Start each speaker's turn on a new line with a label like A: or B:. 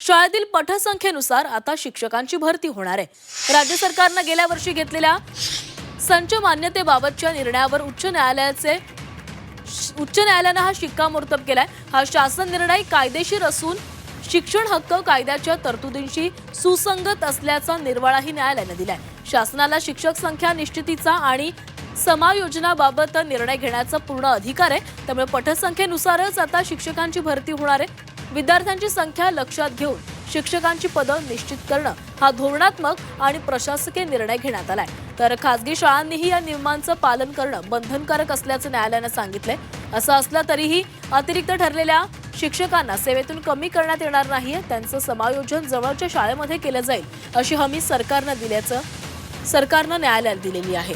A: शाळेतील पटसंख्येनुसार आता शिक्षकांची भरती होणार आहे. राज्य सरकारनं गेल्या वर्षी घेतलेल्या संच मान्यतेबाबतच्या निर्णयावर उच्च न्यायालयाचे उच्च न्यायालयानं हा शिक्कामोर्तब केलाय. हा शासन निर्णय कायदेशीर असून शिक्षण हक्क कायद्याच्या तरतुदींशी सुसंगत असल्याचा निर्वाळाही न्यायालयानं दिलाय. शासनाला शिक्षक संख्या निश्चितीचा आणि समायोजनाबाबत निर्णय घेण्याचा पूर्ण अधिकार आहे. त्यामुळे पटसंख्येनुसारच आता शिक्षकांची भरती होणार आहे. विद्यार्थ्यांची संख्या लक्षात घेऊन शिक्षकांची पदं निश्चित करणं हा धोरणात्मक आणि प्रशासकीय निर्णय घेण्यात आलाय. तर खासगी शाळांनीही या नियमांचं पालन करणं बंधनकारक असल्याचं न्यायालयानं सांगितलंय. असं असलं तरीही अतिरिक्त ठरलेल्या शिक्षकांना सेवेतून कमी करण्यात येणार नाहीये. त्यांचं समायोजन जवळच्या शाळेमध्ये केलं जाईल अशी हमी सरकारनं दिल्याचं सरकारनं न्यायालयात दिलेली आहे.